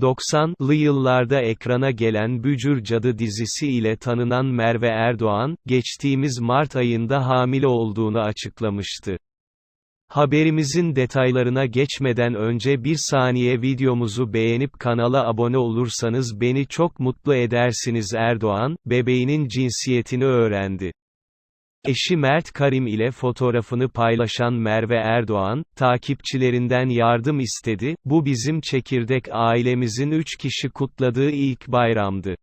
90'lı yıllarda ekrana gelen Bücür Cadı dizisi ile tanınan Merve Erdoğan, geçtiğimiz Mart ayında hamile olduğunu açıklamıştı. Haberimizin detaylarına geçmeden önce bir saniye videomuzu beğenip kanala abone olursanız beni çok mutlu edersiniz Erdoğan, bebeğinin cinsiyetini öğrendi. Eşi Mert Karim ile fotoğrafını paylaşan Merve Erdoğan, takipçilerinden yardım istedi, bu bizim çekirdek ailemizin 3 kişi kutladığı ilk bayramdı.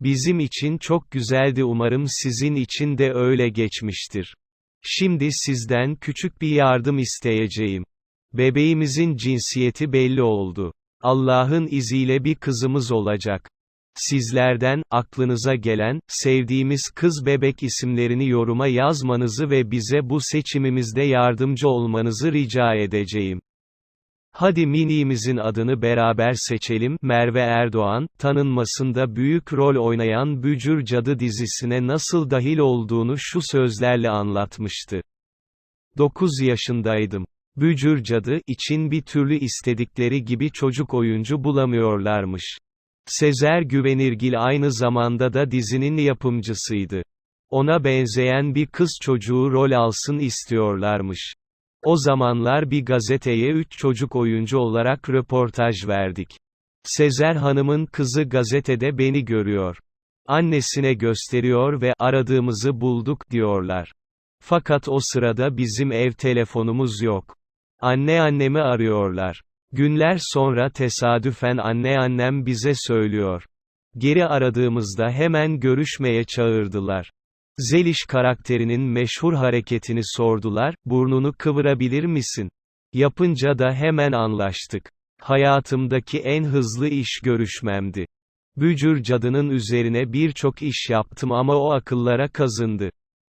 Bizim için çok güzeldi umarım sizin için de öyle geçmiştir. Şimdi sizden küçük bir yardım isteyeceğim. Bebeğimizin cinsiyeti belli oldu. Allah'ın iziyle bir kızımız olacak. Sizlerden, aklınıza gelen, sevdiğimiz kız bebek isimlerini yoruma yazmanızı ve bize bu seçimimizde yardımcı olmanızı rica edeceğim. Hadi miniğimizin adını beraber seçelim. Merve Erdoğan, tanınmasında büyük rol oynayan Bücür Cadı dizisine nasıl dahil olduğunu şu sözlerle anlatmıştı. 9 yaşındaydım. Bücür Cadı için bir türlü istedikleri gibi çocuk oyuncu bulamıyorlarmış. Sezer Güvenirgil aynı zamanda da dizinin yapımcısıydı. Ona benzeyen bir kız çocuğu rol alsın istiyorlarmış. O zamanlar bir gazeteye üç çocuk oyuncu olarak röportaj verdik. Sezer Hanım'ın kızı gazetede beni görüyor. Annesine gösteriyor ve aradığımızı bulduk diyorlar. Fakat o sırada bizim ev telefonumuz yok. Anne annemi arıyorlar. Günler sonra tesadüfen anneannem bize söylüyor. Geri aradığımızda hemen görüşmeye çağırdılar. Zeliş karakterinin meşhur hareketini sordular, burnunu kıvırabilir misin? Yapınca da hemen anlaştık. Hayatımdaki en hızlı iş görüşmemdi. Bücür cadının üzerine birçok iş yaptım ama o akıllara kazındı.